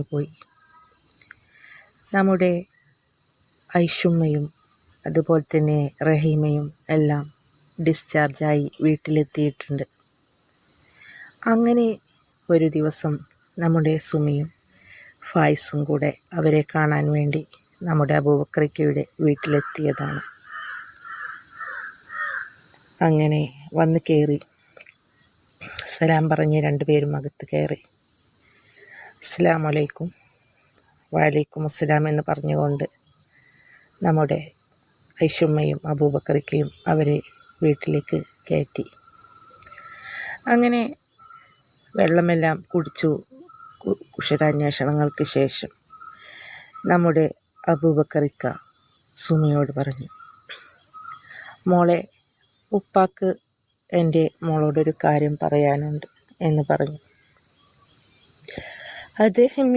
പോയി. നമ്മുടെ ഐഷുമ്മയും അതുപോലെ തന്നെ റഹീമയും എല്ലാം ഡിസ്ചാർജായി വീട്ടിലെത്തിയിട്ടുണ്ട്. അങ്ങനെ ഒരു ദിവസം നമ്മുടെ സുമിയും ഫായ്സും കൂടെ അവരെ കാണാൻ വേണ്ടി നമ്മുടെ അബൂബക്രയ്ക്കയുടെ വീട്ടിലെത്തിയതാണ്. അങ്ങനെ വന്ന് കയറി സലാം പറഞ്ഞ് രണ്ടുപേരും അകത്ത് കയറി. അസ്സാം വലൈക്കും വലൈക്കും അസ്സലാം എന്ന് പറഞ്ഞുകൊണ്ട് നമ്മുടെ ഐഷമ്മയും അബൂബക്കറിക്കയും അവരെ വീട്ടിലേക്ക് കയറ്റി. അങ്ങനെ വെള്ളമെല്ലാം കുടിച്ചു. കുഷരാന്വേഷണങ്ങൾക്ക് ശേഷം നമ്മുടെ അബൂബക്കറിക്ക സുമിയോട് പറഞ്ഞു മോളെ ഉപ്പാക്ക് എന്റെ മോളോടൊരു കാര്യം പറയാനുണ്ട് എന്ന് പറഞ്ഞു. അദ്ദേഹം